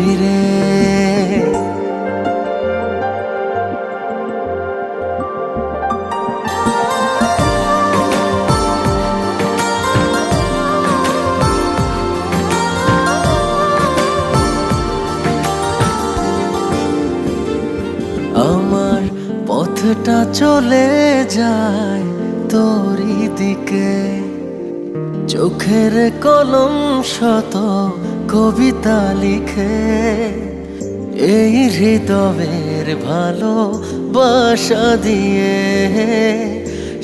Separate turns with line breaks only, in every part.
হবি আমার পথটা চলে যায় তোরই দিকে। চোখের কলম শত কবিতা লিখে এই হৃদয়ের ভালো বাসা দিয়ে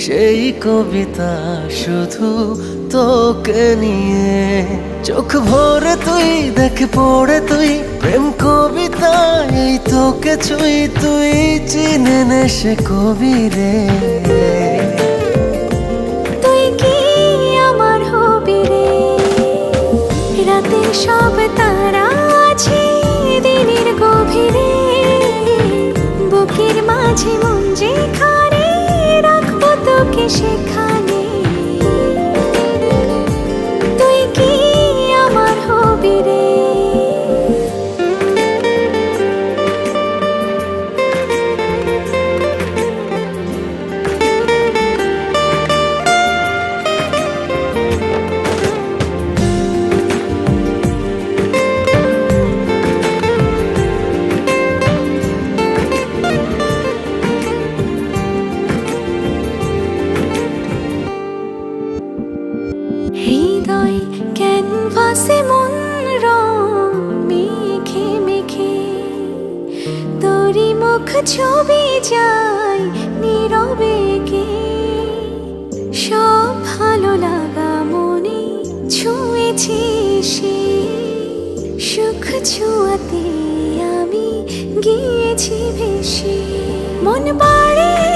সেই কবিতা শুধু তোকে নিয়ে। চোখ ভরে তুই, দেখ পড়ে তুই, প্রেম কবিতা এই তোকে ছুই, তুই চিনে নে সে কবি রে।
সব তারা আছে গভীরে। বুকের মাঝে মন যেখানে রাখব তোকে সেখানে। ছবি যায় নীরবে কে? সব ভালো লাগা মনে ছুঁয়েছি সে। সুখ ছুঁয়াতে আমি গিয়েছি ভেসে। মন বাড়ে